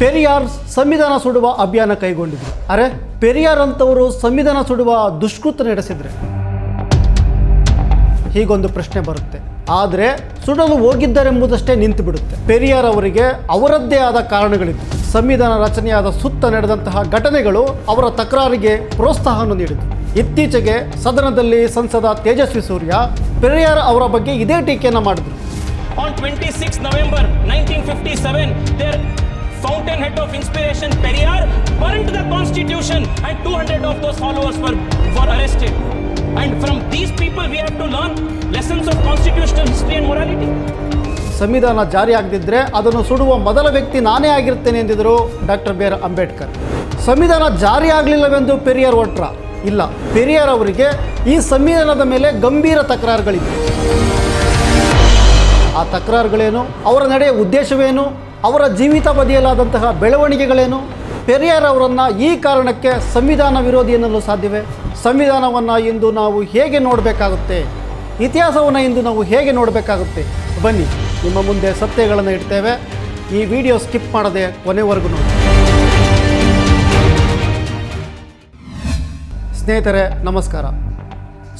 ಪೆರಿಯಾರ್ ಸಂವಿಧಾನ ಸುಡುವ ಅಭಿಯಾನ ಕೈಗೊಂಡಿದ್ರು. ಅರೆ ಪೆರಿಯಾರ್ ಅಂತವರು ಸಂವಿಧಾನ ಸುಡುವ ದುಷ್ಕೃತ ನಡೆಸಿದ್ರೆ? ಹೀಗೊಂದು ಪ್ರಶ್ನೆ ಬರುತ್ತೆ. ಆದರೆ ಸುಡಲು ಹೋಗಿದ್ದರೆಂಬುದಷ್ಟೇ ನಿಂತು ಬಿಡುತ್ತೆ ಪೆರಿಯಾರ್ ಅವರಿಗೆ ಅವರದ್ದೇ ಆದ ಕಾರಣಗಳಿತ್ತು ಸಂವಿಧಾನ ರಚನೆಯಾದ ಸುತ್ತ ನಡೆದಂತಹ ಘಟನೆಗಳು ಅವರ ತಕರಾರಿಗೆ ಪ್ರೋತ್ಸಾಹವನ್ನು ನೀಡಿತು ಇತ್ತೀಚೆಗೆ ಸದನದಲ್ಲಿ ಸಂಸದ ತೇಜಸ್ವಿ ಸೂರ್ಯ ಪೆರಿಯಾರ್ ಅವರ ಬಗ್ಗೆ ಇದೇ ಟೀಕೆಯನ್ನು ಮಾಡಿದ್ರು. November 26 fifty 1957, their fountainhead of inspiration, Periyar, burnt the constitution and 200 of those followers were, were arrested. And from these people, we have to learn lessons of constitutional history and morality. ಸಂವಿಧಾನ ಜಾರಿ ಆಗದಿದ್ದರೆ ಅದನ್ನು ಸುಡುವ ಮೊದಲ ವ್ಯಕ್ತಿ ನಾನೇ ಆಗಿರ್ತೇನೆ ಎಂದಿದ್ದರು doctor B R Ambedkar ಸಂವಿಧಾನ ಜಾರಿ ಆಗಲಿಲ್ಲವೆಂದು ಪೆರಿಯಾರ್ ಹೊಟ್ರ ಇಲ್ಲ ಪೆರಿಯಾರ್ ಅವರಿಗೆ ಈ ಸಂವಿಧಾನದ ಮೇಲೆ ಗಂಭೀರ ತಕರಾರುಗಳಿವೆ ಆ ತಕರಾರುಗಳೇನು ಅವರ ನಡೆಯ ಉದ್ದೇಶವೇನು ಅವರ ಜೀವಿತಾವಧಿಯಲ್ಲಾದಂತಹ ಬೆಳವಣಿಗೆಗಳೇನು? ಪೆರಿಯಾರ್ ಅವರನ್ನು ಈ ಕಾರಣಕ್ಕೆ ಸಂವಿಧಾನ ವಿರೋಧಿ ಎನ್ನಲು ಸಾಧ್ಯವೇ? ಸಂವಿಧಾನವನ್ನು ಇಂದು ನಾವು ಹೇಗೆ ನೋಡಬೇಕಾಗುತ್ತೆ? ಇತಿಹಾಸವನ್ನು ಇಂದು ನಾವು ಹೇಗೆ ನೋಡಬೇಕಾಗುತ್ತೆ? ಬನ್ನಿ, ನಿಮ್ಮ ಮುಂದೆ ಸತ್ಯಗಳನ್ನು ಇಡ್ತೇವೆ. ಈ ವಿಡಿಯೋ ಸ್ಕಿಪ್ ಮಾಡದೆ ಕೊನೆವರೆಗೂ ನೋಡಿ. ಸ್ನೇಹಿತರೆ, ನಮಸ್ಕಾರ.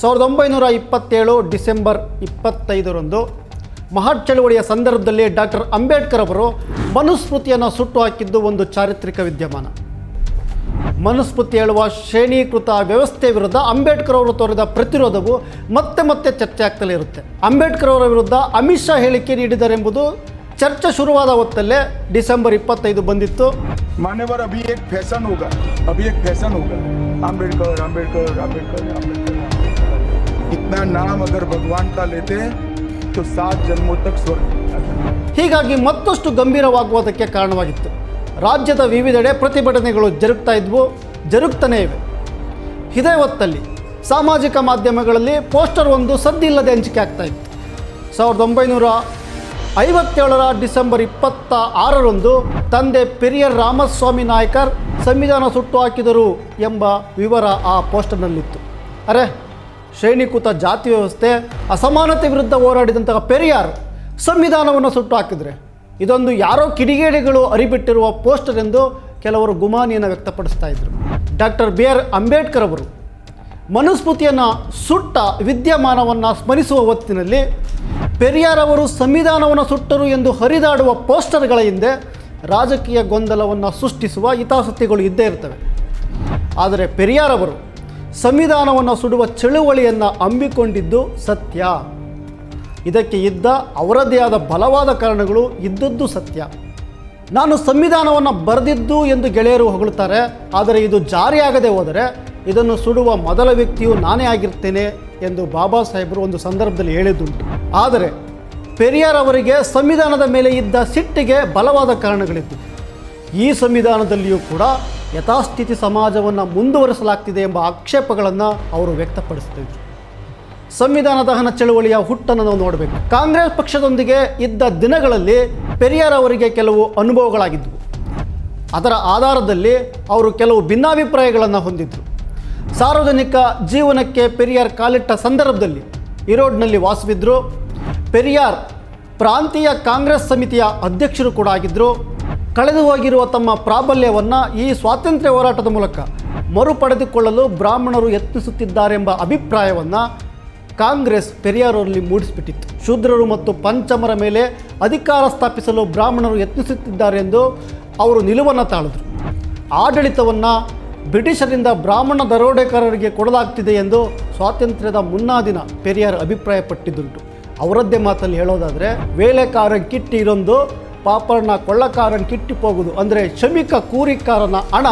ಸಾವಿರದ ಒಂಬೈನೂರ ಇಪ್ಪತ್ತೇಳು ಡಿಸೆಂಬರ್ ಇಪ್ಪತ್ತೈದರಂದು ಮಹಾ ಚಳುವಳಿಯ ಸಂದರ್ಭದಲ್ಲಿ ಡಾಕ್ಟರ್ ಅಂಬೇಡ್ಕರ್ ಅವರು ಮನುಸ್ಮೃತಿಯನ್ನು ಸುಟ್ಟು ಹಾಕಿದ್ದು ಒಂದು ಚಾರಿತ್ರಿಕ ವಿದ್ಯಮಾನ. ಮನುಸ್ಮೃತಿ ಹೇಳುವ ಶ್ರೇಣೀಕೃತ ವ್ಯವಸ್ಥೆ ವಿರುದ್ಧ ಅಂಬೇಡ್ಕರ್ ಅವರು ತೋರಿದ ಪ್ರತಿರೋಧವು ಮತ್ತೆ ಮತ್ತೆ ಚರ್ಚೆ ಆಗ್ತಲೇ ಇರುತ್ತೆ. ಅಂಬೇಡ್ಕರ್ ಅವರ ವಿರುದ್ಧ ಅಮಿತ್ ಶಾ ಹೇಳಿಕೆ ನೀಡಿದರೆಂಬುದು ಚರ್ಚೆ ಶುರುವಾದ ಹೊತ್ತಲ್ಲೇ ಡಿಸೆಂಬರ್ ಇಪ್ಪತ್ತೈದು ಬಂದಿತ್ತು. ಮಾನ್ಯವರ ಫ್ಯಾಷನ್ ಫ್ಯಾಷನ್ ಅಂಬೇಡ್ಕರ್ ಅಂಬೇಡ್ಕರ್ ಅಂಬೇಡ್ಕರ್ ಅಂಬೇಡ್ಕರ್. ಭಗವಾನ್ ಕಾ तो सात जन्मों तक स्वर्ग जाता है। ಹೀಗಾಗಿ ಮತ್ತಷ್ಟು ಗಂಭೀರವಾಗುವುದಕ್ಕೆ ಕಾರಣವಾಗಿತ್ತು ರಾಜ್ಯದ ವಿವಿಧೆಡೆ ಪ್ರತಿಭಟನೆಗಳು ಜರುಗ್ತಾ ಇದ್ವು ಜರುಗ್ತಾನೇ ಇವೆ ಇದೇ ಹೊತ್ತಲ್ಲಿ ಸಾಮಾಜಿಕ ಮಾಧ್ಯಮಗಳಲ್ಲಿ ಪೋಸ್ಟರ್ ಒಂದು ಸದ್ದಿಲ್ಲದೆ ಹಂಚಿಕೆ ಆಗ್ತಾ ಇತ್ತು ಸಾವಿರದ ಒಂಬೈನೂರ ಐವತ್ತೇಳರ ಡಿಸೆಂಬರ್ ಇಪ್ಪತ್ತ ಆರರಂದು ತಂದೆ ಪೆರಿಯರ್ ರಾಮಸ್ವಾಮಿ ನಾಯ್ಕರ್ ಸಂವಿಧಾನ ಸುಟ್ಟು ಹಾಕಿದರು ಎಂಬ ವಿವರ ಆ ಪೋಸ್ಟರ್ನಲ್ಲಿತ್ತು ಅರೆ ಶ್ರೇಣೀಕೃತ ಜಾತಿ ವ್ಯವಸ್ಥೆ, ಅಸಮಾನತೆ ವಿರುದ್ಧ ಹೋರಾಡಿದಂತಹ ಪೆರಿಯಾರ್ ಸಂವಿಧಾನವನ್ನು ಸುಟ್ಟು ಹಾಕಿದರೆ. ಇದೊಂದು ಯಾರೋ ಕಿಡಿಗೇಡಿಗಳು ಅರಿಬಿಟ್ಟಿರುವ ಪೋಸ್ಟರ್ ಎಂದು ಕೆಲವರು ಗುಮಾನಿಯನ್ನು ವ್ಯಕ್ತಪಡಿಸ್ತಾ ಇದ್ದರು ಡಾಕ್ಟರ್ ಬಿ ಆರ್ ಅಂಬೇಡ್ಕರ್ ಅವರು ಮನುಸ್ಮೃತಿಯನ್ನು ಸುಟ್ಟ ವಿದ್ಯಮಾನವನ್ನು ಸ್ಮರಿಸುವ ಹೊತ್ತಿನಲ್ಲಿ ಪೆರಿಯಾರ್ ಅವರು ಸಂವಿಧಾನವನ್ನು ಸುಟ್ಟರು ಎಂದು ಹರಿದಾಡುವ ಪೋಸ್ಟರ್ಗಳ ಹಿಂದೆ ರಾಜಕೀಯ ಗೊಂದಲವನ್ನು ಸೃಷ್ಟಿಸುವ ಹಿತಾಸಕ್ತಿಗಳು ಇದ್ದೇ ಇರ್ತವೆ. ಆದರೆ ಪೆರಿಯಾರ್ ಅವರು ಸಂವಿಧಾನವನ್ನು ಸುಡುವ ಚಳುವಳಿಯನ್ನು ಅಂಬಿಕೊಂಡಿದ್ದು ಸತ್ಯ. ಇದಕ್ಕೆ ಇದ್ದ ಅವರದೇ ಆದ ಬಲವಾದ ಕಾರಣಗಳು ಇದ್ದದ್ದು ಸತ್ಯ. ನಾನು ಸಂವಿಧಾನವನ್ನು ಬರೆದಿದ್ದು ಎಂದು ಗೆಳೆಯರು ಹೊಗಳುತ್ತಾರೆ ಆದರೆ ಇದು ಜಾರಿಯಾಗದೆ ಹೋದರೆ ಇದನ್ನು ಸುಡುವ ಮೊದಲ ವ್ಯಕ್ತಿಯು ನಾನೇ ಆಗಿರ್ತೇನೆ ಎಂದು ಬಾಬಾ ಸಾಹೇಬರು ಒಂದು ಸಂದರ್ಭದಲ್ಲಿ ಹೇಳಿದ್ದುಂಟು. ಆದರೆ ಪೆರಿಯಾರ್ ಅವರಿಗೆ ಸಂವಿಧಾನದ ಮೇಲೆ ಇದ್ದ ಸಿಟ್ಟಿಗೆ ಬಲವಾದ ಕಾರಣಗಳಿತ್ತು ಈ ಸಂವಿಧಾನದಲ್ಲಿಯೂ ಕೂಡ ಯಥಾಸ್ಥಿತಿ ಸಮಾಜವನ್ನು ಮುಂದುವರಿಸಲಾಗ್ತಿದೆ ಎಂಬ ಆಕ್ಷೇಪಗಳನ್ನು ಅವರು ವ್ಯಕ್ತಪಡಿಸ್ತಿದ್ರು ಸಂವಿಧಾನ ದಹನ ಚಳುವಳಿಯ ಹುಟ್ಟನ್ನು ನಾವು ನೋಡಬೇಕು. ಕಾಂಗ್ರೆಸ್ ಪಕ್ಷದೊಂದಿಗೆ ಇದ್ದ ದಿನಗಳಲ್ಲಿ ಪೆರಿಯಾರ್ ಅವರಿಗೆ ಕೆಲವು ಅನುಭವಗಳಾಗಿದ್ದವು ಅದರ ಆಧಾರದಲ್ಲಿ ಅವರು ಕೆಲವು ಭಿನ್ನಾಭಿಪ್ರಾಯಗಳನ್ನು ಹೊಂದಿದ್ದರು ಸಾರ್ವಜನಿಕ ಜೀವನಕ್ಕೆ ಪೆರಿಯಾರ್ ಕಾಲಿಟ್ಟ ಸಂದರ್ಭದಲ್ಲಿ ಈರೋಡ್ನಲ್ಲಿ ವಾಸವಿದ್ದರು ಪೆರಿಯಾರ್ ಪ್ರಾಂತೀಯ ಕಾಂಗ್ರೆಸ್ ಸಮಿತಿಯ ಅಧ್ಯಕ್ಷರು ಕೂಡ ಆಗಿದ್ದರು ಕಳೆದು ಹೋಗಿರುವ ತಮ್ಮ ಪ್ರಾಬಲ್ಯವನ್ನು ಈ ಸ್ವಾತಂತ್ರ್ಯ ಹೋರಾಟದ ಮೂಲಕ ಮರುಪಡೆದುಕೊಳ್ಳಲು ಬ್ರಾಹ್ಮಣರು ಯತ್ನಿಸುತ್ತಿದ್ದಾರೆಂಬ ಅಭಿಪ್ರಾಯವನ್ನು ಕಾಂಗ್ರೆಸ್ ಪೆರಿಯಾರರಲ್ಲಿ ಮೂಡಿಸಿಬಿಟ್ಟಿತ್ತು. ಶೂದ್ರರು ಮತ್ತು ಪಂಚಮರ ಮೇಲೆ ಅಧಿಕಾರ ಸ್ಥಾಪಿಸಲು ಬ್ರಾಹ್ಮಣರು ಯತ್ನಿಸುತ್ತಿದ್ದಾರೆ ಎಂದು ಅವರು ನಿಲುವನ್ನು ತಾಳಿದರು. ಆಡಳಿತವನ್ನು ಬ್ರಿಟಿಷರಿಂದ ಬ್ರಾಹ್ಮಣ ದರೋಡೆಕಾರರಿಗೆ ಕೊಡಲಾಗ್ತಿದೆ ಎಂದು ಸ್ವಾತಂತ್ರ್ಯದ ಮುನ್ನಾ ದಿನ ಪೆರಿಯಾರ್ ಅಭಿಪ್ರಾಯಪಟ್ಟಿದ್ದುಂಟು. ಅವರದ್ದೇ ಮಾತಲ್ಲಿ ಹೇಳೋದಾದರೆ ವೇಳೆಕಾರ ಕಿಟ್ಟಿ ಇರೊಂದು ಪಾಪರ್ನ ಕೊಳ್ಳಕಾರನ್ ಕಿಟ್ಟಿ ಹೋಗುದು ಅಂದರೆ ಶಮಿಕ ಕೂರಿಕಾರನ ಹಣ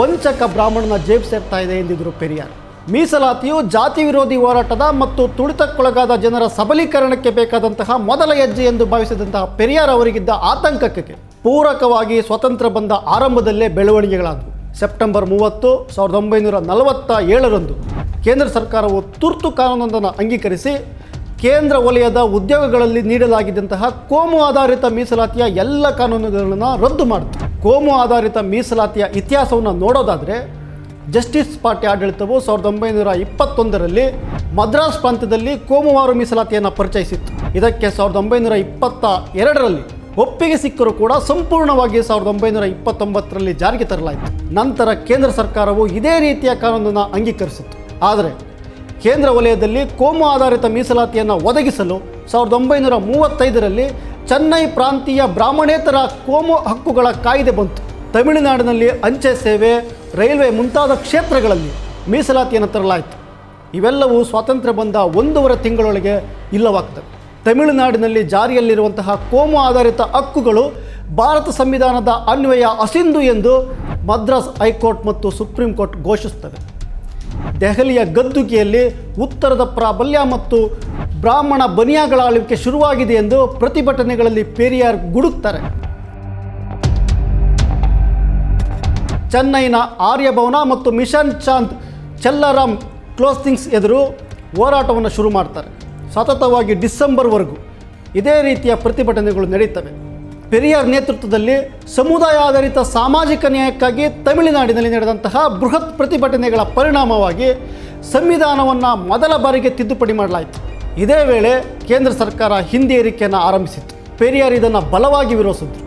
ವಂಚಕ ಬ್ರಾಹ್ಮಣನ ಜೇಬ್ ಸೇರ್ತಾ ಇದೆ ಎಂದಿದ್ರು ಪೆರಿಯಾರ್. ಮೀಸಲಾತಿಯು ಜಾತಿ ವಿರೋಧಿ ಹೋರಾಟದ ಮತ್ತು ತುಳಿತಕ್ಕೊಳಗಾದ ಜನರ ಸಬಲೀಕರಣಕ್ಕೆ ಬೇಕಾದಂತಹ ಮೊದಲ ಹೆಜ್ಜೆ ಎಂದು ಭಾವಿಸಿದಂತಹ ಪೆರಿಯಾರ್ ಅವರಿಗಿದ್ದ ಆತಂಕಕ್ಕೆ ಪೂರಕವಾಗಿ ಸ್ವತಂತ್ರ ಬಂದ ಆರಂಭದಲ್ಲೇ ಬೆಳವಣಿಗೆಗಳಾದವು. ಸೆಪ್ಟೆಂಬರ್ ಮೂವತ್ತು, ಸಾವಿರದ ಒಂಬೈನೂರ ನಲವತ್ತ ಏಳರಂದು ಕೇಂದ್ರ ಸರ್ಕಾರವು ತುರ್ತು ಕಾನೂನೊಂದನ್ನು ಅಂಗೀಕರಿಸಿ ಕೇಂದ್ರ ವಲಯದ ಉದ್ಯೋಗಗಳಲ್ಲಿ ನೀಡಲಾಗಿದ್ದಂತಹ ಕೋಮು ಆಧಾರಿತ ಮೀಸಲಾತಿಯ ಎಲ್ಲ ಕಾನೂನುಗಳನ್ನು ರದ್ದು ಮಾಡಿತು. ಕೋಮು ಆಧಾರಿತ ಮೀಸಲಾತಿಯ ಇತಿಹಾಸವನ್ನು ನೋಡೋದಾದರೆ, ಜಸ್ಟಿಸ್ ಪಾರ್ಟಿ ಆಡಳಿತವು ಸಾವಿರದ ಒಂಬೈನೂರ ಇಪ್ಪತ್ತೊಂದರಲ್ಲಿ ಮದ್ರಾಸ್ ಪ್ರಾಂತ್ಯದಲ್ಲಿ ಕೋಮುವಾರು ಮೀಸಲಾತಿಯನ್ನು ಪರಿಚಯಿಸಿತ್ತು. ಇದಕ್ಕೆ ಸಾವಿರದ ಒಂಬೈನೂರ ಇಪ್ಪತ್ತ ಎರಡರಲ್ಲಿ ಒಪ್ಪಿಗೆ ಸಿಕ್ಕರೂ ಕೂಡ ಸಂಪೂರ್ಣವಾಗಿ ಸಾವಿರದ ಒಂಬೈನೂರ ಇಪ್ಪತ್ತೊಂಬತ್ತರಲ್ಲಿ ಜಾರಿಗೆ ತರಲಾಯಿತು. ನಂತರ ಕೇಂದ್ರ ಸರ್ಕಾರವು ಇದೇ ರೀತಿಯ ಕಾನೂನನ್ನು ಅಂಗೀಕರಿಸಿತ್ತು. ಆದರೆ ಕೇಂದ್ರ ವಲಯದಲ್ಲಿ ಕೋಮು ಆಧಾರಿತ ಮೀಸಲಾತಿಯನ್ನು ಒದಗಿಸಲು ಸಾವಿರದ ಒಂಬೈನೂರ ಮೂವತ್ತೈದರಲ್ಲಿ ಚೆನ್ನೈ ಪ್ರಾಂತೀಯ ಬ್ರಾಹ್ಮಣೇತರ ಕೋಮು ಹಕ್ಕುಗಳ ಕಾಯ್ದೆ ಬಂತು. ತಮಿಳುನಾಡಿನಲ್ಲಿ ಅಂಚೆ ಸೇವೆ, ರೈಲ್ವೆ ಮುಂತಾದ ಕ್ಷೇತ್ರಗಳಲ್ಲಿ ಮೀಸಲಾತಿಯನ್ನು ತರಲಾಯಿತು. ಇವೆಲ್ಲವೂ ಸ್ವಾತಂತ್ರ್ಯ ಬಂದ ಒಂದೂವರೆ ತಿಂಗಳೊಳಗೆ ಇಲ್ಲವಾಗ್ತವೆ. ತಮಿಳುನಾಡಿನಲ್ಲಿ ಜಾರಿಯಲ್ಲಿರುವಂತಹ ಕೋಮು ಆಧಾರಿತ ಹಕ್ಕುಗಳು ಭಾರತ ಸಂವಿಧಾನದ ಅನ್ವಯ ಅಸಿಂಧು ಎಂದು ಮದ್ರಾಸ್ ಹೈಕೋರ್ಟ್ ಮತ್ತು ಸುಪ್ರೀಂ ಕೋರ್ಟ್ ಘೋಷಿಸುತ್ತವೆ. ದೆಹಲಿಯ ಗದ್ದುಗೆಯಲ್ಲಿ ಉತ್ತರದ ಪ್ರಾಬಲ್ಯ ಮತ್ತು ಬ್ರಾಹ್ಮಣ ಬನಿಯಾಗಳ ಆಳ್ವಿಕೆ ಶುರುವಾಗಿದೆ ಎಂದು ಪ್ರತಿಭಟನೆಗಳಲ್ಲಿ ಪೆರಿಯಾರ್ ಗುಡುಕ್ತಾರೆ. ಚೆನ್ನೈನ ಆರ್ಯಭವನ ಮತ್ತು ಮಿಷನ್ ಚಾಂದ್ ಚೆಲ್ಲರಾಮ್ ಕ್ಲೋಸ್ಟಿಂಗ್ಸ್ ಎದುರು ಹೋರಾಟವನ್ನು ಶುರು ಮಾಡ್ತಾರೆ. ಸತತವಾಗಿ ಡಿಸೆಂಬರ್ವರೆಗೂ ಇದೇ ರೀತಿಯ ಪ್ರತಿಭಟನೆಗಳು ನಡೀತವೆ. ಪೆರಿಯಾರ್ ನೇತೃತ್ವದಲ್ಲಿ ಸಮುದಾಯ ಆಧಾರಿತ ಸಾಮಾಜಿಕ ನ್ಯಾಯಕ್ಕಾಗಿ ತಮಿಳುನಾಡಿನಲ್ಲಿ ನಡೆದಂತಹ ಬೃಹತ್ ಪ್ರತಿಭಟನೆಗಳ ಪರಿಣಾಮವಾಗಿ ಸಂವಿಧಾನವನ್ನು ಮೊದಲ ಬಾರಿಗೆ ತಿದ್ದುಪಡಿ ಮಾಡಲಾಯಿತು. ಇದೇ ವೇಳೆ ಕೇಂದ್ರ ಸರ್ಕಾರ ಹಿಂದಿ ಏರಿಕೆಯನ್ನು ಆರಂಭಿಸಿತು ಪೆರಿಯಾರ್ ಇದನ್ನು ಬಲವಾಗಿ ವಿರೋಧಿಸಿದ್ರು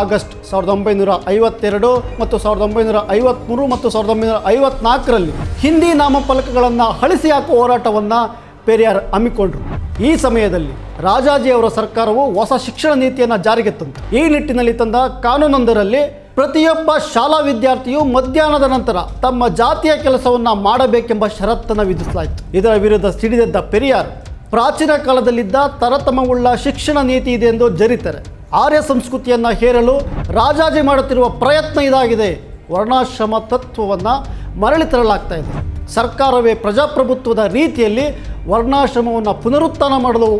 ಆಗಸ್ಟ್ ಸಾವಿರದ ಒಂಬೈನೂರ ಐವತ್ತೆರಡು ಮತ್ತು ಸಾವಿರದ ಒಂಬೈನೂರ ಐವತ್ತ್ಮೂರು ಮತ್ತು ಸಾವಿರದ ಒಂಬೈನೂರ ಐವತ್ನಾಲ್ಕರಲ್ಲಿ ಹಿಂದಿ ನಾಮಫಲಕಗಳನ್ನು ಅಳಿಸಿ ಹಾಕುವ ಹೋರಾಟವನ್ನು ಪೆರಿಯಾರ್ ಹಮ್ಮಿಕೊಂಡರು. ಈ ಸಮಯದಲ್ಲಿ ರಾಜಾಜಿ ಅವರ ಸರ್ಕಾರವು ಹೊಸ ಶಿಕ್ಷಣ ನೀತಿಯನ್ನು ಜಾರಿಗೆ ತಂತು. ಈ ನಿಟ್ಟಿನಲ್ಲಿ ತಂದ ಕಾನೂನೊಂದರಲ್ಲಿ ಪ್ರತಿಯೊಬ್ಬ ಶಾಲಾ ವಿದ್ಯಾರ್ಥಿಯು ಮಧ್ಯಾಹ್ನದ ನಂತರ ತಮ್ಮ ಜಾತಿಯ ಕೆಲಸವನ್ನು ಮಾಡಬೇಕೆಂಬ ಷರತ್ತನ್ನು ವಿಧಿಸಲಾಯಿತು. ಇದರ ವಿರುದ್ಧ ಸಿಡಿದೆದ್ದ ಪೆರಿಯಾರ್, ಪ್ರಾಚೀನ ಕಾಲದಲ್ಲಿದ್ದ ತರತಮವುಳ್ಳ ಶಿಕ್ಷಣ ನೀತಿ ಇದೆ ಎಂದು ಜರಿತಾರೆ. ಆರ್ಯ ಸಂಸ್ಕೃತಿಯನ್ನು ಹೇರಲು ರಾಜಾಜಿ ಮಾಡುತ್ತಿರುವ ಪ್ರಯತ್ನ ಇದಾಗಿದೆ. ವರ್ಣಾಶ್ರಮ ತತ್ವವನ್ನು ಮರಳಿ ತರಲಾಗ್ತಾ ಇದೆ. ಸರ್ಕಾರವೇ ಪ್ರಜಾಪ್ರಭುತ್ವದ ರೀತಿಯಲ್ಲಿ ವರ್ಣಾಶ್ರಮವನ್ನು ಪುನರುತ್ಥಾನ ಮಾಡಲು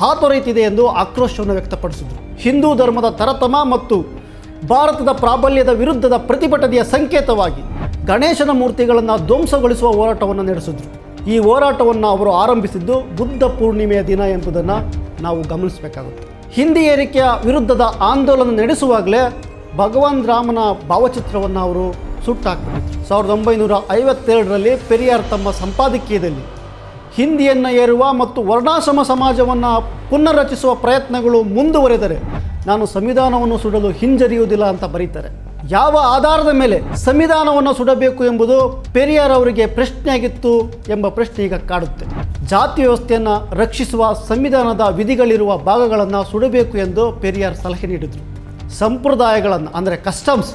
ಹಾತೊರೆಯುತ್ತಿದೆ ಎಂದು ಆಕ್ರೋಶವನ್ನು ವ್ಯಕ್ತಪಡಿಸಿದರು. ಹಿಂದೂ ಧರ್ಮದ ತರತಮ ಮತ್ತು ಭಾರತದ ಪ್ರಾಬಲ್ಯದ ವಿರುದ್ಧದ ಪ್ರತಿಭಟನೆಯ ಸಂಕೇತವಾಗಿ ಗಣೇಶನ ಮೂರ್ತಿಗಳನ್ನು ಧ್ವಂಸಗೊಳಿಸುವ ಹೋರಾಟವನ್ನು ನಡೆಸಿದರು. ಈ ಹೋರಾಟವನ್ನು ಅವರು ಆರಂಭಿಸಿದ್ದು ಬುದ್ಧ ಪೂರ್ಣಿಮೆಯ ದಿನ ಎಂಬುದನ್ನು ನಾವು ಗಮನಿಸಬೇಕಾಗುತ್ತೆ. ಹಿಂದಿ ಏರಿಕೆಯ ವಿರುದ್ಧದ ಆಂದೋಲನ ನಡೆಸುವಾಗಲೇ ಭಗವಾನ್ ರಾಮನ ಭಾವಚಿತ್ರವನ್ನು ಅವರು ಸುಟ್ಟಾಕ್ಬಿಟ್ಟಿದ್ರು ಸಾವಿರದ ಒಂಬೈನೂರ ಐವತ್ತೆರಡರಲ್ಲಿ ಪೆರಿಯಾರ್ ತಮ್ಮ ಸಂಪಾದಕೀಯದಲ್ಲಿ ಹಿಂದಿಯನ್ನು ಏರುವ ಮತ್ತು ವರ್ಣಾಶ್ರಮ ಸಮಾಜವನ್ನು ಪುನರ್ರಚಿಸುವ ಪ್ರಯತ್ನಗಳು ಮುಂದುವರೆದರೆ ನಾನು ಸಂವಿಧಾನವನ್ನು ಸುಡಲು ಹಿಂಜರಿಯುವುದಿಲ್ಲ ಅಂತ ಬರೀತಾರೆ. ಯಾವ ಆಧಾರದ ಮೇಲೆ ಸಂವಿಧಾನವನ್ನು ಸುಡಬೇಕು ಎಂಬುದು ಪೆರಿಯಾರ್ ಅವರಿಗೆ ಪ್ರಶ್ನೆಯಾಗಿತ್ತು ಎಂಬ ಪ್ರಶ್ನೆ ಈಗ ಕಾಡುತ್ತೆ. ಜಾತಿ ವ್ಯವಸ್ಥೆಯನ್ನು ರಕ್ಷಿಸುವ ಸಂವಿಧಾನದ ವಿಧಿಗಳಿರುವ ಭಾಗಗಳನ್ನು ಸುಡಬೇಕು ಎಂದು ಪೆರಿಯಾರ್ ಸಲಹೆ ನೀಡಿದರು. ಸಂಪ್ರದಾಯಗಳನ್ನು, ಅಂದರೆ ಕಸ್ಟಮ್ಸ್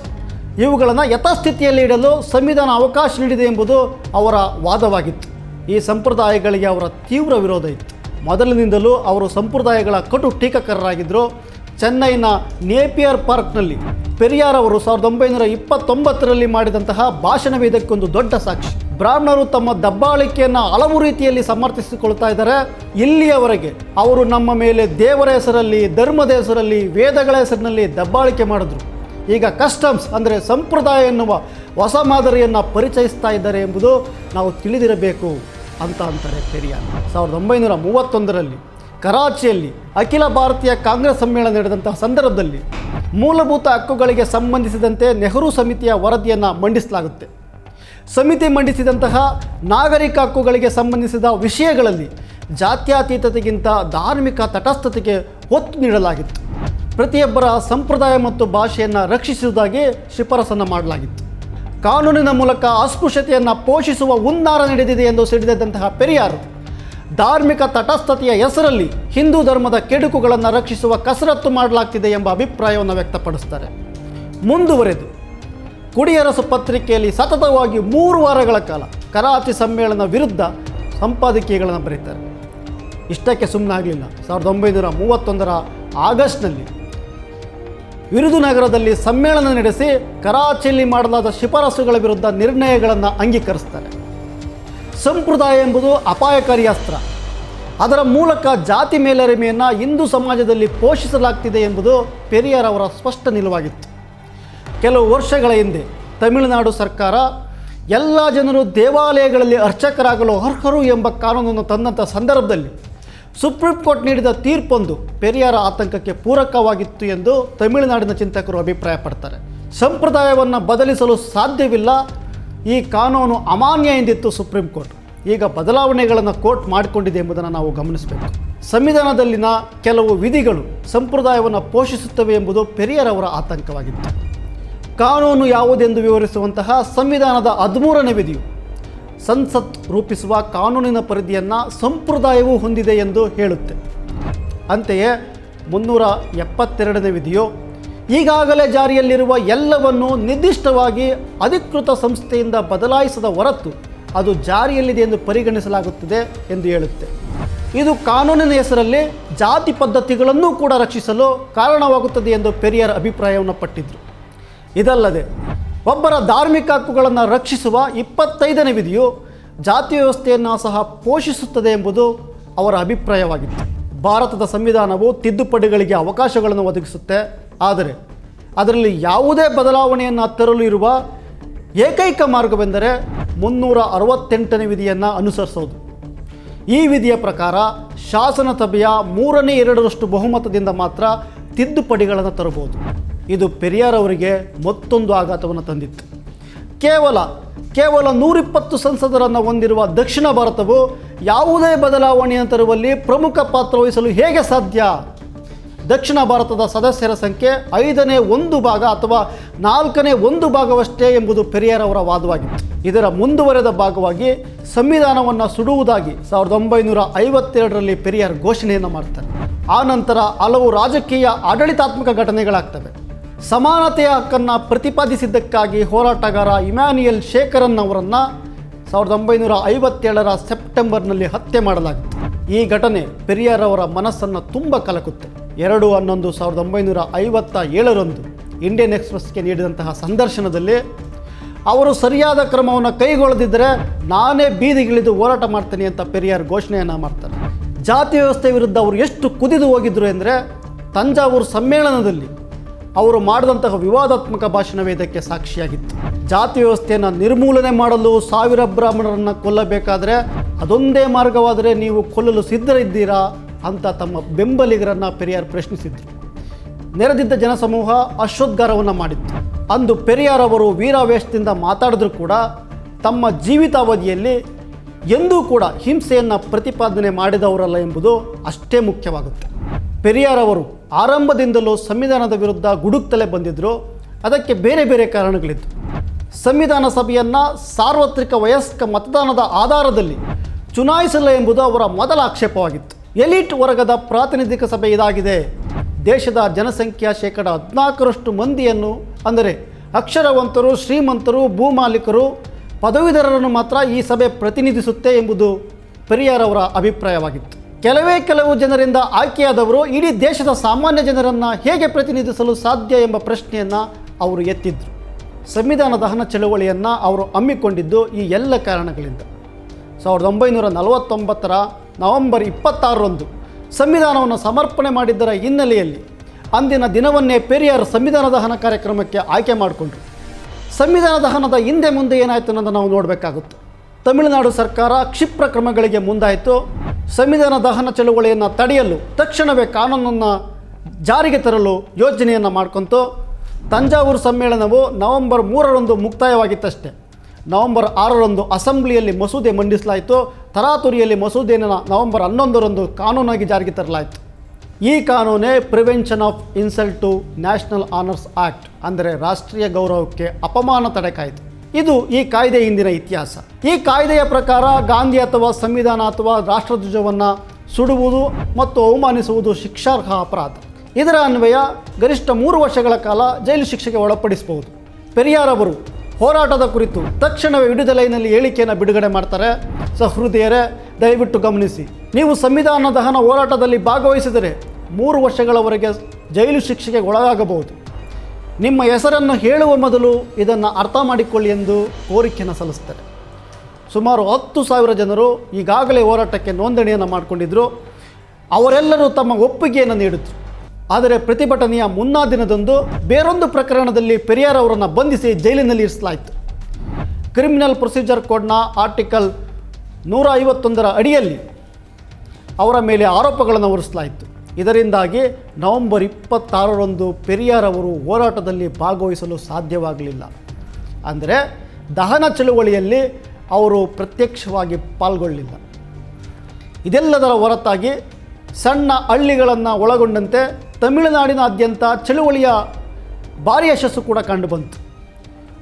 ಇವುಗಳನ್ನು ಯಥಾಸ್ಥಿತಿಯಲ್ಲಿ ಇಡಲು ಸಂವಿಧಾನ ಅವಕಾಶ ನೀಡಿದೆ ಎಂಬುದು ಅವರ ವಾದವಾಗಿತ್ತು. ಈ ಸಂಪ್ರದಾಯಗಳಿಗೆ ಅವರ ತೀವ್ರ ವಿರೋಧ ಇತ್ತು. ಮೊದಲಿನಿಂದಲೂ ಅವರು ಸಂಪ್ರದಾಯಗಳ ಕಟು ಟೀಕಾಕಾರರಾಗಿದ್ದರು ಚೆನ್ನೈನ ನೇಪಿಯರ್ ಪಾರ್ಕ್ನಲ್ಲಿ ಪೆರಿಯಾರ್ ಅವರು ಸಾವಿರದ ಒಂಬೈನೂರ ಇಪ್ಪತ್ತೊಂಬತ್ತರಲ್ಲಿ ಮಾಡಿದಂತಹ ಭಾಷಣವೇ ಇದಕ್ಕೊಂದು ದೊಡ್ಡ ಸಾಕ್ಷಿ. ಬ್ರಾಹ್ಮಣರು ತಮ್ಮ ದಬ್ಬಾಳಿಕೆಯನ್ನು ಹಲವು ರೀತಿಯಲ್ಲಿ ಸಮರ್ಥಿಸಿಕೊಳ್ತಾ ಇದ್ದಾರೆ. ಇಲ್ಲಿಯವರೆಗೆ ಅವರು ನಮ್ಮ ಮೇಲೆ ದೇವರ ಹೆಸರಲ್ಲಿ, ಧರ್ಮದ ಹೆಸರಲ್ಲಿ, ವೇದಗಳ ಹೆಸರಿನಲ್ಲಿ ದಬ್ಬಾಳಿಕೆ ಮಾಡಿದ್ರು. ಈಗ ಕಸ್ಟಮ್ಸ್ ಅಂದರೆ ಸಂಪ್ರದಾಯ ಎನ್ನುವ ಹೊಸ ಮಾದರಿಯನ್ನು ಪರಿಚಯಿಸ್ತಾ ಇದ್ದಾರೆ ಎಂಬುದು ನಾವು ತಿಳಿದಿರಬೇಕು ಅಂತ ಅಂತಾರೆ ಪೆರಿಯಾರ್ ಸಾವಿರದ ಒಂಬೈನೂರ ಮೂವತ್ತೊಂದರಲ್ಲಿ ಕರಾಚಿಯಲ್ಲಿ ಅಖಿಲ ಭಾರತೀಯ ಕಾಂಗ್ರೆಸ್ ಸಮ್ಮೇಳನ ನಡೆದಂತಹ ಸಂದರ್ಭದಲ್ಲಿ ಮೂಲಭೂತ ಹಕ್ಕುಗಳಿಗೆ ಸಂಬಂಧಿಸಿದಂತೆ ನೆಹರು ಸಮಿತಿಯ ವರದಿಯನ್ನು ಮಂಡಿಸಲಾಗುತ್ತೆ. ಸಮಿತಿ ಮಂಡಿಸಿದಂತಹ ನಾಗರಿಕ ಹಕ್ಕುಗಳಿಗೆ ಸಂಬಂಧಿಸಿದ ವಿಷಯಗಳಲ್ಲಿ ಜಾತ್ಯತೀತತೆಗಿಂತ ಧಾರ್ಮಿಕ ತಟಸ್ಥತೆಗೆ ಒತ್ತು ನೀಡಲಾಗಿತ್ತು. ಪ್ರತಿಯೊಬ್ಬರ ಸಂಪ್ರದಾಯ ಮತ್ತು ಭಾಷೆಯನ್ನು ರಕ್ಷಿಸುವುದಾಗಿ ಶಿಫಾರಸನ್ನು ಮಾಡಲಾಗಿತ್ತು. ಕಾನೂನಿನ ಮೂಲಕ ಅಸ್ಪೃಶ್ಯತೆಯನ್ನು ಪೋಷಿಸುವ ಹುನ್ನಾರ ನಡೆದಿದೆ ಎಂದು ಸಿಡಿದಂತಹ ಪೆರಿಯಾರ್, ಧಾರ್ಮಿಕ ತಟಸ್ಥತೆಯ ಹೆಸರಲ್ಲಿ ಹಿಂದೂ ಧರ್ಮದ ಕೆಡುಕುಗಳನ್ನು ರಕ್ಷಿಸುವ ಕಸರತ್ತು ಮಾಡಲಾಗ್ತಿದೆ ಎಂಬ ಅಭಿಪ್ರಾಯವನ್ನು ವ್ಯಕ್ತಪಡಿಸ್ತಾರೆ. ಮುಂದುವರೆದು, ಕುಡಿಯರಸು ಪತ್ರಿಕೆಯಲ್ಲಿ ಸತತವಾಗಿ ಮೂರು ವಾರಗಳ ಕಾಲ ಕರಾಚಿ ಸಮ್ಮೇಳನ ವಿರುದ್ಧ ಸಂಪಾದಕೀಯಗಳನ್ನು ಬರೀತಾರೆ. ಇಷ್ಟಕ್ಕೆ ಸುಮ್ಮನಾಗಲಿಲ್ಲ ಸಾವಿರದ ಒಂಬೈನೂರ ಮೂವತ್ತೊಂದರ ಆಗಸ್ಟ್ನಲ್ಲಿ ವಿರುದುನಗರದಲ್ಲಿ ಸಮ್ಮೇಳನ ನಡೆಸಿ ಕರಾಚಿಯಲ್ಲಿ ಮಾಡಲಾದ ಶಿಫಾರಸುಗಳ ವಿರುದ್ಧ ನಿರ್ಣಯಗಳನ್ನು ಅಂಗೀಕರಿಸ್ತಾರೆ. ಸಂಪ್ರದಾಯ ಎಂಬುದು ಅಪಾಯಕಾರಿ ಅಸ್ತ್ರ. ಅದರ ಮೂಲಕ ಜಾತಿ ಮೇಲರಿಮೆಯನ್ನು ಹಿಂದೂ ಸಮಾಜದಲ್ಲಿ ಪೋಷಿಸಲಾಗ್ತಿದೆ ಎಂಬುದು ಪೆರಿಯಾರ್ ಅವರ ಸ್ಪಷ್ಟ ನಿಲುವಾಗಿತ್ತು. ಕೆಲವು ವರ್ಷಗಳ ಹಿಂದೆ ತಮಿಳುನಾಡು ಸರ್ಕಾರ ಎಲ್ಲ ಜನರು ದೇವಾಲಯಗಳಲ್ಲಿ ಅರ್ಚಕರಾಗಲು ಅರ್ಹರು ಎಂಬ ಕಾನೂನನ್ನು ತಂದಂಥ ಸಂದರ್ಭದಲ್ಲಿ ಸುಪ್ರೀಂ ಕೋರ್ಟ್ ನೀಡಿದ ತೀರ್ಪೊಂದು ಪೆರಿಯಾರ ಆತಂಕಕ್ಕೆ ಪೂರಕವಾಗಿತ್ತು ಎಂದು ತಮಿಳುನಾಡಿನ ಚಿಂತಕರು ಅಭಿಪ್ರಾಯಪಡ್ತಾರೆ. ಸಂಪ್ರದಾಯವನ್ನು ಬದಲಿಸಲು ಸಾಧ್ಯವಿಲ್ಲ. ಈ ಕಾನೂನು ಅಮಾನ್ಯ ಎಂದಿತ್ತು ಸುಪ್ರೀಂ ಕೋರ್ಟ್. ಈಗ ಬದಲಾವಣೆಗಳನ್ನು ಕೋರ್ಟ್ ಮಾಡಿಕೊಂಡಿದೆ ಎಂಬುದನ್ನು ನಾವು ಗಮನಿಸಬೇಕು. ಸಂವಿಧಾನದಲ್ಲಿನ ಕೆಲವು ವಿಧಿಗಳು ಸಂಪ್ರದಾಯವನ್ನು ಪೋಷಿಸುತ್ತವೆ ಎಂಬುದು ಅವರ ಆತಂಕವಾಗಿತ್ತು. ಕಾನೂನು ಯಾವುದೆಂದು ವಿವರಿಸುವಂತಹ ಸಂವಿಧಾನದ ಹದಿಮೂರನೇ ವಿಧಿಯು ಸಂಸತ್ ರೂಪಿಸುವ ಕಾನೂನಿನ ಪರಿಧಿಯನ್ನು ಸಂಪ್ರದಾಯವೂ ಹೊಂದಿದೆ ಎಂದು ಹೇಳುತ್ತೆ. ಅಂತೆಯೇ ಮುನ್ನೂರ ಎಪ್ಪತ್ತೆರಡನೇ ವಿಧಿಯು, ಈಗಾಗಲೇ ಜಾರಿಯಲ್ಲಿರುವ ಎಲ್ಲವನ್ನು ನಿರ್ದಿಷ್ಟವಾಗಿ ಅಧಿಕೃತ ಸಂಸ್ಥೆಯಿಂದ ಬದಲಾಯಿಸದ ಹೊರತು ಅದು ಜಾರಿಯಲ್ಲಿದೆ ಎಂದು ಪರಿಗಣಿಸಲಾಗುತ್ತದೆ ಎಂದು ಹೇಳುತ್ತೆ. ಇದು ಕಾನೂನಿನ ಹೆಸರಲ್ಲಿ ಜಾತಿ ಪದ್ಧತಿಗಳನ್ನೂ ಕೂಡ ರಕ್ಷಿಸಲು ಕಾರಣವಾಗುತ್ತದೆ ಎಂದು ಪೆರಿಯರ್ ಅಭಿಪ್ರಾಯವನ್ನು ಪಟ್ಟಿದ್ದರು ಇದಲ್ಲದೆ ಒಬ್ಬರ ಧಾರ್ಮಿಕ ಹಕ್ಕುಗಳನ್ನು ರಕ್ಷಿಸುವ ಇಪ್ಪತ್ತೈದನೇ ವಿಧಿಯು ಜಾತಿ ವ್ಯವಸ್ಥೆಯನ್ನು ಸಹ ಪೋಷಿಸುತ್ತದೆ ಎಂಬುದು ಅವರ ಅಭಿಪ್ರಾಯವಾಗಿತ್ತು. ಭಾರತದ ಸಂವಿಧಾನವು ತಿದ್ದುಪಡಿಗಳಿಗೆ ಅವಕಾಶಗಳನ್ನು ಒದಗಿಸುತ್ತೆ. ಆದರೆ ಅದರಲ್ಲಿ ಯಾವುದೇ ಬದಲಾವಣೆಯನ್ನು ತರಲು ಇರುವ ಏಕೈಕ ಮಾರ್ಗವೆಂದರೆ ಮುನ್ನೂರ ಅರವತ್ತೆಂಟನೇ ವಿಧಿಯನ್ನು ಅನುಸರಿಸೋದು. ಈ ವಿಧಿಯ ಪ್ರಕಾರ ಶಾಸನ ಸಭೆಯ ಮೂರನೇ ಎರಡರಷ್ಟು ಬಹುಮತದಿಂದ ಮಾತ್ರ ತಿದ್ದುಪಡಿಗಳನ್ನು ತರಬಹುದು. ಇದು ಪೆರಿಯಾರ್ ಅವರಿಗೆ ಮತ್ತೊಂದು ಆಘಾತವನ್ನು ತಂದಿತ್ತು. ಕೇವಲ ಕೇವಲ ನೂರಿಪ್ಪತ್ತು ಸಂಸದರನ್ನು ಹೊಂದಿರುವ ದಕ್ಷಿಣ ಭಾರತವು ಯಾವುದೇ ಬದಲಾವಣೆಯನ್ನು ತರುವಲ್ಲಿ ಪ್ರಮುಖ ಪಾತ್ರ ವಹಿಸಲು ಹೇಗೆ ಸಾಧ್ಯ? ದಕ್ಷಿಣ ಭಾರತದ ಸದಸ್ಯರ ಸಂಖ್ಯೆ ಐದನೇ ಒಂದು ಭಾಗ ಅಥವಾ ನಾಲ್ಕನೇ ಒಂದು ಭಾಗವಷ್ಟೇ ಎಂಬುದು ಪೆರಿಯಾರ್ ಅವರ ವಾದವಾಗಿತ್ತು. ಇದರ ಮುಂದುವರೆದ ಭಾಗವಾಗಿ ಸಂವಿಧಾನವನ್ನು ಸುಡುವುದಾಗಿ ಸಾವಿರದ ಒಂಬೈನೂರ ಐವತ್ತೆರಡರಲ್ಲಿ ಪೆರಿಯಾರ್ ಘೋಷಣೆಯನ್ನು ಮಾಡ್ತಾರೆ. ಆ ನಂತರ ಹಲವು ರಾಜಕೀಯ ಆಡಳಿತಾತ್ಮಕ ಘಟನೆಗಳಾಗ್ತವೆ. ಸಮಾನತೆಯ ಹಕ್ಕನ್ನು ಪ್ರತಿಪಾದಿಸಿದ್ದಕ್ಕಾಗಿ ಹೋರಾಟಗಾರ ಇಮ್ಯಾನ್ಯುಯಲ್ ಶೇಖರನ್ ಅವರನ್ನು ಸಾವಿರದ ಒಂಬೈನೂರ ಐವತ್ತೇಳರ ಸೆಪ್ಟೆಂಬರ್ನಲ್ಲಿ ಹತ್ಯೆ ಮಾಡಲಾಗಿತ್ತು. ಈ ಘಟನೆ ಪೆರಿಯಾರ್ ಅವರ ಮನಸ್ಸನ್ನು ತುಂಬ ಕಲಕುತ್ತೆ. ಎರಡು ಹನ್ನೊಂದು ಸಾವಿರದ ಒಂಬೈನೂರ ಐವತ್ತ ಏಳರಂದು ಇಂಡಿಯನ್ ಎಕ್ಸ್ಪ್ರೆಸ್ಗೆ ನೀಡಿದಂತಹ ಸಂದರ್ಶನದಲ್ಲಿ ಅವರು ಸರಿಯಾದ ಕ್ರಮವನ್ನು ಕೈಗೊಳ್ಳದಿದ್ದರೆ ನಾನೇ ಬೀದಿಗಿಳಿದು ಹೋರಾಟ ಮಾಡ್ತೇನೆ ಅಂತ ಪೆರಿಯಾರ್ ಘೋಷಣೆಯನ್ನು ಮಾಡ್ತಾರೆ. ಜಾತಿ ವ್ಯವಸ್ಥೆ ವಿರುದ್ಧ ಅವರು ಎಷ್ಟು ಕುದಿದು ಹೋಗಿದ್ರು ಅಂದರೆ, ತಂಜಾವೂರು ಸಮ್ಮೇಳನದಲ್ಲಿ ಅವರು ಮಾಡಿದಂತಹ ವಿವಾದಾತ್ಮಕ ಭಾಷಣವೇ ಇದಕ್ಕೆ ಸಾಕ್ಷಿಯಾಗಿತ್ತು. ಜಾತಿ ವ್ಯವಸ್ಥೆಯನ್ನು ನಿರ್ಮೂಲನೆ ಮಾಡಲು ಸಾವಿರ ಬ್ರಾಹ್ಮಣರನ್ನು ಕೊಲ್ಲಬೇಕಾದರೆ ಅದೊಂದೇ ಮಾರ್ಗವಾದರೆ ನೀವು ಕೊಲ್ಲಲು ಸಿದ್ಧರಿದ್ದೀರಾ ಅಂತ ತಮ್ಮ ಬೆಂಬಲಿಗರನ್ನು ಪೆರಿಯಾರ್ ಪ್ರಶ್ನಿಸಿದ್ರು. ನೆರೆದಿದ್ದ ಜನಸಮೂಹ ಅಶ್ವೋದ್ಗಾರವನ್ನು ಮಾಡಿತ್ತು. ಅಂದು ಪೆರಿಯಾರ್ ಅವರು ವೀರಾವೇಶದಿಂದ ಮಾತಾಡಿದ್ರು ಕೂಡ ತಮ್ಮ ಜೀವಿತಾವಧಿಯಲ್ಲಿ ಎಂದೂ ಕೂಡ ಹಿಂಸೆಯನ್ನು ಪ್ರತಿಪಾದನೆ ಮಾಡಿದವರಲ್ಲ ಎಂಬುದು ಅಷ್ಟೇ ಮುಖ್ಯವಾಗುತ್ತೆ. ಪೆರಿಯಾರ್ ಅವರು ಆರಂಭದಿಂದಲೂ ಸಂವಿಧಾನದ ವಿರುದ್ಧ ಗುಡುಕ್ತಲೇ ಬಂದಿದ್ದರು ಅದಕ್ಕೆ ಬೇರೆ ಬೇರೆ ಕಾರಣಗಳಿತ್ತು ಸಂವಿಧಾನ ಸಭೆಯನ್ನು ಸಾರ್ವತ್ರಿಕ ವಯಸ್ಕ ಮತದಾನದ ಆಧಾರದಲ್ಲಿ ಚುನಾಯಿಸಲ್ಲ ಎಂಬುದು ಅವರ ಮೊದಲ ಆಕ್ಷೇಪವಾಗಿತ್ತು. ಎಲಿಟ್ ವರ್ಗದ ಪ್ರಾತಿನಿಧಿಕ ಸಭೆ ಇದಾಗಿದೆ. ದೇಶದ ಜನಸಂಖ್ಯೆಯ ಶೇಕಡ ಹದಿನಾಲ್ಕರಷ್ಟು ಮಂದಿಯನ್ನು, ಅಂದರೆ ಅಕ್ಷರವಂತರು, ಶ್ರೀಮಂತರು, ಭೂಮಾಲೀಕರು, ಪದವೀಧರರನ್ನು ಮಾತ್ರ ಈ ಸಭೆ ಪ್ರತಿನಿಧಿಸುತ್ತೆ ಎಂಬುದು ಪೆರಿಯಾರ್ ಅವರ ಅಭಿಪ್ರಾಯವಾಗಿತ್ತು. ಕೆಲವೇ ಕೆಲವು ಜನರಿಂದ ಆಯ್ಕೆಯಾದವರು ಇಡೀ ದೇಶದ ಸಾಮಾನ್ಯ ಜನರನ್ನು ಹೇಗೆ ಪ್ರತಿನಿಧಿಸಲು ಸಾಧ್ಯ ಎಂಬ ಪ್ರಶ್ನೆಯನ್ನು ಅವರು ಎತ್ತಿದ್ರು. ಸಂವಿಧಾನ ದಹನ ಚಳುವಳಿಯನ್ನು ಅವರು ಹಮ್ಮಿಕೊಂಡಿದ್ದು ಈ ಎಲ್ಲ ಕಾರಣಗಳಿಂದ. ಸಾವಿರದ ಒಂಬೈನೂರ ನಲವತ್ತೊಂಬತ್ತರ ನವೆಂಬರ್ ಇಪ್ಪತ್ತಾರರಂದು ಸಂವಿಧಾನವನ್ನು ಸಮರ್ಪಣೆ ಮಾಡಿದ್ದರ ಹಿನ್ನೆಲೆಯಲ್ಲಿ ಅಂದಿನ ದಿನವನ್ನೇ ಪೆರಿಯಾರ್ ಸಂವಿಧಾನ ದಹನ ಕಾರ್ಯಕ್ರಮಕ್ಕೆ ಆಯ್ಕೆ ಮಾಡಿಕೊಂಡ್ರು. ಸಂವಿಧಾನ ದಹನದ ಹಿಂದೆ ಮುಂದೆ ಏನಾಯಿತು ಅನ್ನೋದನ್ನು ನಾವು ನೋಡಬೇಕಾಗುತ್ತೆ. ತಮಿಳುನಾಡು ಸರ್ಕಾರ ಕ್ಷಿಪ್ರ ಕ್ರಮಗಳಿಗೆ ಮುಂದಾಯಿತು. ಸಂವಿಧಾನ ದಹನ ಚಳುವಳಿಯನ್ನು ತಡೆಯಲು ತಕ್ಷಣವೇ ಕಾನೂನನ್ನು ಜಾರಿಗೆ ತರಲು ಯೋಜನೆಯನ್ನು ಮಾಡ್ಕೊಂತು. ತಂಜಾವೂರು ಸಮ್ಮೇಳನವು ನವೆಂಬರ್ ಮೂರರಂದು ಮುಕ್ತಾಯವಾಗಿತ್ತಷ್ಟೇ. ನವೆಂಬರ್ ಆರರಂದು ಅಸೆಂಬ್ಲಿಯಲ್ಲಿ ಮಸೂದೆ ಮಂಡಿಸಲಾಯಿತು. ತರಾತುರಿಯಲ್ಲಿ ಮಸೂದೆಯನ್ನು ನವೆಂಬರ್ ಹನ್ನೊಂದರಂದು ಕಾನೂನಾಗಿ ಜಾರಿಗೆ ತರಲಾಯಿತು. ಈ ಕಾನೂನೇ prevention of insult to national honours act ಅಂದರೆ ರಾಷ್ಟ್ರೀಯ ಗೌರವಕ್ಕೆ ಅಪಮಾನ ತಡೆಕಾಯಿತು. ಇದು ಈ ಕಾಯ್ದೆ ಹಿಂದಿನ ಇತಿಹಾಸ. ಈ ಕಾಯ್ದೆಯ ಪ್ರಕಾರ ಗಾಂಧಿ ಅಥವಾ ಸಂವಿಧಾನ ಅಥವಾ ರಾಷ್ಟ್ರಧ್ವಜವನ್ನು ಸುಡುವುದು ಮತ್ತು ಅವಮಾನಿಸುವುದು ಶಿಕ್ಷಾರ್ಹ ಅಪರಾಧ. ಇದರ ಅನ್ವಯ ಗರಿಷ್ಠ ಮೂರು ವರ್ಷಗಳ ಕಾಲ ಜೈಲು ಶಿಕ್ಷೆಗೆ ಒಳಪಡಿಸಬಹುದು. ಪೆರಿಯಾರ್ ಅವರು, ಹೋರಾಟದ ಕುರಿತು ತಕ್ಷಣವೇ ವಿಡುದಲೈನಲ್ಲಿ ಹೇಳಿಕೆಯನ್ನು ಬಿಡುಗಡೆ ಮಾಡ್ತಾರೆ. ಸಹೃದಯರೇ, ದಯವಿಟ್ಟು ಗಮನಿಸಿ, ನೀವು ಸಂವಿಧಾನ ದಹನ ಹೋರಾಟದಲ್ಲಿ ಭಾಗವಹಿಸಿದರೆ ಮೂರು ವರ್ಷಗಳವರೆಗೆ ಜೈಲು ಶಿಕ್ಷೆಗೆ ಒಳಗಾಗಬಹುದು. ನಿಮ್ಮ ಹೆಸರನ್ನು ಹೇಳುವ ಮೊದಲು ಇದನ್ನು ಅರ್ಥ ಮಾಡಿಕೊಳ್ಳಿ ಎಂದು ಕೋರಿಕೆಯನ್ನು ಸಲ್ಲಿಸ್ತಾರೆ ಸುಮಾರು ಹತ್ತು ಸಾವಿರ ಜನರು ಈಗಾಗಲೇ ಹೋರಾಟಕ್ಕೆ ನೋಂದಣಿಯನ್ನು ಮಾಡಿಕೊಂಡಿದ್ದರು ಅವರೆಲ್ಲರೂ ತಮ್ಮ ಒಪ್ಪಿಗೆಯನ್ನು ನೀಡಿದ್ರು. ಆದರೆ ಪ್ರತಿಭಟನೆಯ ಮುನ್ನಾ ದಿನದಂದು ಬೇರೊಂದು ಪ್ರಕರಣದಲ್ಲಿ ಪೆರಿಯಾರ್ ಅವರನ್ನು ಬಂಧಿಸಿ ಜೈಲಿನಲ್ಲಿ ಇರಿಸಲಾಯಿತು. ಕ್ರಿಮಿನಲ್ ಪ್ರೊಸೀಜರ್ ಕೋಡ್ನ ಆರ್ಟಿಕಲ್ ನೂರ ಐವತ್ತೊಂದರ ಅಡಿಯಲ್ಲಿ ಅವರ ಮೇಲೆ ಆರೋಪಗಳನ್ನು ಹೊರಿಸಲಾಯಿತು. ಇದರಿಂದಾಗಿ ನವೆಂಬರ್ ಇಪ್ಪತ್ತಾರರಂದು ಪೆರಿಯಾರ್ ಅವರು ಹೋರಾಟದಲ್ಲಿ ಭಾಗವಹಿಸಲು ಸಾಧ್ಯವಾಗಲಿಲ್ಲ. ಅಂದರೆ ದಹನ ಚಳುವಳಿಯಲ್ಲಿ ಅವರು ಪ್ರತ್ಯಕ್ಷವಾಗಿ ಪಾಲ್ಗೊಳ್ಳಿಲ್ಲ. ಇದೆಲ್ಲದರ ಹೊರತಾಗಿ ಸಣ್ಣ ಹಳ್ಳಿಗಳನ್ನು ಒಳಗೊಂಡಂತೆ ತಮಿಳುನಾಡಿನಾದ್ಯಂತ ಚಳುವಳಿಯ ಭಾರಿ ಯಶಸ್ಸು ಕೂಡ ಕಂಡುಬಂತು.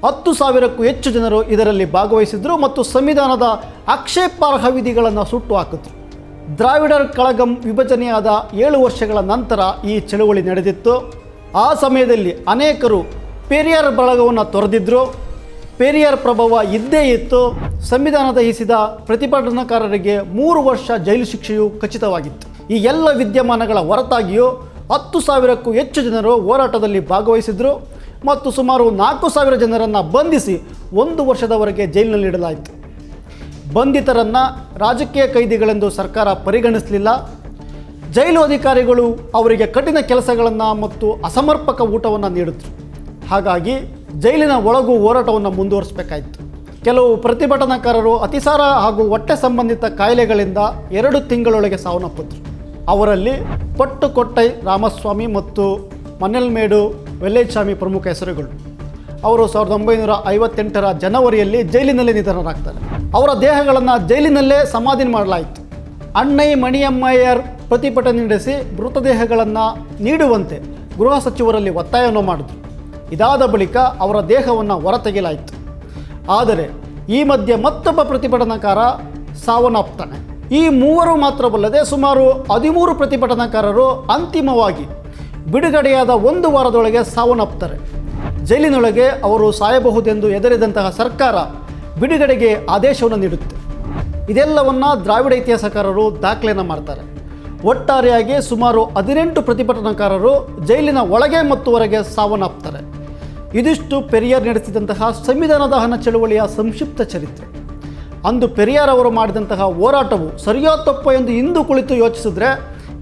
ಹತ್ತು ಸಾವಿರಕ್ಕೂ ಹೆಚ್ಚು ಜನರು ಇದರಲ್ಲಿ ಭಾಗವಹಿಸಿದರು ಮತ್ತು ಸಂವಿಧಾನದ ಆಕ್ಷೇಪಾರ್ಹ ವಿಧಿಗಳನ್ನು ಸುಟ್ಟು ಹಾಕಿದ್ರು. ದ್ರಾವಿಡರ್ ಕಳಗಂ ವಿಭಜನೆಯಾದ ಏಳು ವರ್ಷಗಳ ನಂತರ ಈ ಚಳುವಳಿ ನಡೆದಿತ್ತು. ಆ ಸಮಯದಲ್ಲಿ ಅನೇಕರು ಪೆರಿಯಾರ್ ಬಳಗವನ್ನು ತೊರೆದಿದ್ದರು ಪೆರಿಯಾರ್ ಪ್ರಭಾವ ಇದ್ದೇ ಇತ್ತು. ಸಂವಿಧಾನ ದಹಿಸಿದ ಪ್ರತಿಭಟನಾಕಾರರಿಗೆ ಮೂರು ವರ್ಷ ಜೈಲು ಶಿಕ್ಷೆಯು ಖಚಿತವಾಗಿತ್ತು. ಈ ಎಲ್ಲ ವಿದ್ಯಮಾನಗಳ ಹೊರತಾಗಿಯೂ ಹತ್ತು ಸಾವಿರಕ್ಕೂ ಹೆಚ್ಚು ಜನರು ಹೋರಾಟದಲ್ಲಿ ಭಾಗವಹಿಸಿದರು. ಮತ್ತು ಸುಮಾರು ನಾಲ್ಕು ಸಾವಿರ ಜನರನ್ನು ಬಂಧಿಸಿ ಒಂದು ವರ್ಷದವರೆಗೆ ಜೈಲಿನಲ್ಲಿಡಲಾಯಿತು. ಬಂಧಿತರನ್ನು ರಾಜಕೀಯ ಕೈದಿಗಳೆಂದು ಸರ್ಕಾರ ಪರಿಗಣಿಸಲಿಲ್ಲ. ಜೈಲು ಅಧಿಕಾರಿಗಳು ಅವರಿಗೆ ಕಠಿಣ ಕೆಲಸಗಳನ್ನು ಮತ್ತು ಅಸಮರ್ಪಕ ಊಟವನ್ನು ನೀಡಿದ್ರು. ಹಾಗಾಗಿ ಜೈಲಿನ ಒಳಗೂ ಹೋರಾಟವನ್ನು ಮುಂದುವರಿಸಬೇಕಾಯಿತು. ಕೆಲವು ಪ್ರತಿಭಟನಾಕಾರರು ಅತಿಸಾರ ಹಾಗೂ ಹೊಟ್ಟೆ ಸಂಬಂಧಿತ ಕಾಯಿಲೆಗಳಿಂದ ಎರಡು ತಿಂಗಳೊಳಗೆ ಸಾವನ್ನಪ್ಪಿದ್ರು. ಅವರಲ್ಲಿ ಪಟ್ಟುಕೊಟ್ಟೈ ರಾಮಸ್ವಾಮಿ ಮತ್ತು ಮನೆಲ್ಮೇಡು ವೆಲ್ಲೇಚಾಮಿ ಪ್ರಮುಖ ಹೆಸರುಗಳು. ಅವರು ಸಾವಿರದ ಒಂಬೈನೂರ ಐವತ್ತೆಂಟರ ಜನವರಿಯಲ್ಲಿ ಜೈಲಿನಲ್ಲಿ ನಿಧನರಾಗ್ತಾರೆ. ಅವರ ದೇಹಗಳನ್ನು ಜೈಲಿನಲ್ಲೇ ಸಮಾಧಿ ಮಾಡಲಾಯಿತು. ಅಣ್ಣೈ ಮಣಿಯಮ್ಮಯ್ಯರ್ ಪ್ರತಿಭಟನೆ ನಡೆಸಿ ಮೃತದೇಹಗಳನ್ನು ನೀಡುವಂತೆ ಗೃಹ ಸಚಿವರಲ್ಲಿ ಒತ್ತಾಯವನ್ನು ಮಾಡಿದ್ರು. ಇದಾದ ಬಳಿಕ ಅವರ ದೇಹವನ್ನು ಹೊರತೆಗೆಯಲಾಯಿತು. ಆದರೆ ಈ ಮಧ್ಯೆ ಮತ್ತೊಬ್ಬ ಪ್ರತಿಭಟನಾಕಾರ ಸಾವನ್ನಪ್ತಾನೆ ಈ ಮೂವರು ಮಾತ್ರವಲ್ಲದೆ ಸುಮಾರು ಹದಿಮೂರು ಪ್ರತಿಭಟನಾಕಾರರು ಅಂತಿಮವಾಗಿ ಬಿಡುಗಡೆಯಾದ ಒಂದು ವಾರದೊಳಗೆ ಸಾವನ್ನಪ್ತಾರೆ ಜೈಲಿನೊಳಗೆ ಅವರು ಸಾಯಬಹುದೆಂದು ಎದುರಿದಂತಹ ಸರ್ಕಾರ ಬಿಡುಗಡೆಗೆ ಆದೇಶವನ್ನು ನೀಡುತ್ತೆ. ಇದೆಲ್ಲವನ್ನ ದ್ರಾವಿಡ ಇತಿಹಾಸಕಾರರು ದಾಖಲೆಯನ್ನು ಮಾಡ್ತಾರೆ. ಒಟ್ಟಾರೆಯಾಗಿ ಸುಮಾರು ಹದಿನೆಂಟು ಪ್ರತಿಭಟನಾಕಾರರು ಜೈಲಿನ ಒಳಗೆ ಮತ್ತು ಹೊರಗೆ ಸಾವನ್ನಪ್ತಾರೆ. ಇದಿಷ್ಟು ಪೆರಿಯಾರ್ ನಡೆಸಿದಂತಹ ಸಂವಿಧಾನ ದಹನ ಚಳುವಳಿಯ ಸಂಕ್ಷಿಪ್ತ ಚರಿತ್ರೆ. ಅಂದು ಪೆರಿಯಾರ್ ಅವರು ಮಾಡಿದಂತಹ ಹೋರಾಟವು ಸರಿಯೋ ತಪ್ಪೋ ಎಂದು ಇಂದು ಕುಳಿತು ಯೋಚಿಸಿದ್ರೆ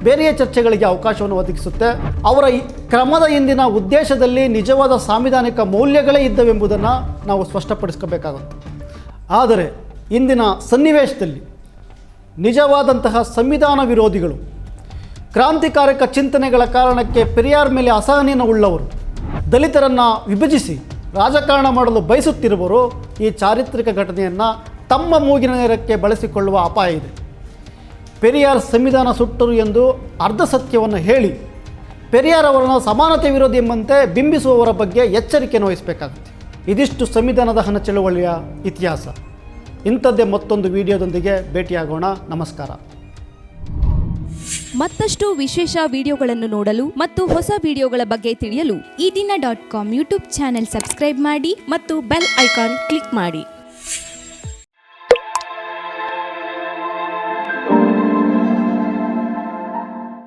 ಬೇರೆಯ ಚರ್ಚೆಗಳಿಗೆ ಅವಕಾಶವನ್ನು ಒದಗಿಸುತ್ತೆ. ಅವರ ಕ್ರಮದ ಹಿಂದಿನ ಉದ್ದೇಶದಲ್ಲಿ ನಿಜವಾದ ಸಾಂವಿಧಾನಿಕ ಮೌಲ್ಯಗಳೇ ಇದ್ದವೆಂಬುದನ್ನು ನಾವು ಸ್ಪಷ್ಟಪಡಿಸ್ಕೋಬೇಕಾಗುತ್ತೆ. ಆದರೆ ಇಂದಿನ ಸನ್ನಿವೇಶದಲ್ಲಿ ನಿಜವಾದಂತಹ ಸಂವಿಧಾನ ವಿರೋಧಿಗಳು, ಕ್ರಾಂತಿಕಾರಕ ಚಿಂತನೆಗಳ ಕಾರಣಕ್ಕೆ ಪೆರಿಯಾರ್ ಮೇಲೆ ಅಸಹನೆಯನ್ನು ಉಳ್ಳವರು, ದಲಿತರನ್ನು ವಿಭಜಿಸಿ ರಾಜಕಾರಣ ಮಾಡಲು ಬಯಸುತ್ತಿರುವವರು ಈ ಚಾರಿತ್ರಿಕ ಘಟನೆಯನ್ನು ತಮ್ಮ ಮೂಗಿನ ನೇರಕ್ಕೆ ಬಳಸಿಕೊಳ್ಳುವ ಅಪಾಯ ಇದೆ. ಪೆರಿಯಾರ್ ಸಂವಿಧಾನ ಸುಟ್ಟರು ಎಂದು ಅರ್ಧ ಸತ್ಯವನ್ನು ಹೇಳಿ ಪೆರಿಯಾರ್ ಅವರನ್ನು ಸಮಾನತೆ ವಿರೋಧಿ ಎಂಬಂತೆ ಬಿಂಬಿಸುವವರ ಬಗ್ಗೆ ಎಚ್ಚರಿಕೆಯನ್ನು ವಹಿಸಬೇಕಾಗುತ್ತೆ. ಇದಿಷ್ಟು ಸಂವಿಧಾನದ ಹಣ ಚಳುವಳಿಯ ಇತಿಹಾಸ. ಇಂಥದ್ದೇ ಮತ್ತೊಂದು ವಿಡಿಯೋದೊಂದಿಗೆ ಭೇಟಿಯಾಗೋಣ. ನಮಸ್ಕಾರ. ಮತ್ತಷ್ಟು ವಿಶೇಷ ವಿಡಿಯೋಗಳನ್ನು ನೋಡಲು ಮತ್ತು ಹೊಸ ವಿಡಿಯೋಗಳ ಬಗ್ಗೆ ತಿಳಿಯಲು ಈ ದಿನ dot com YouTube channel subscribe ಮಾಡಿ ಮತ್ತು ಬೆಲ್ ಐಕಾನ್ ಕ್ಲಿಕ್ ಮಾಡಿ.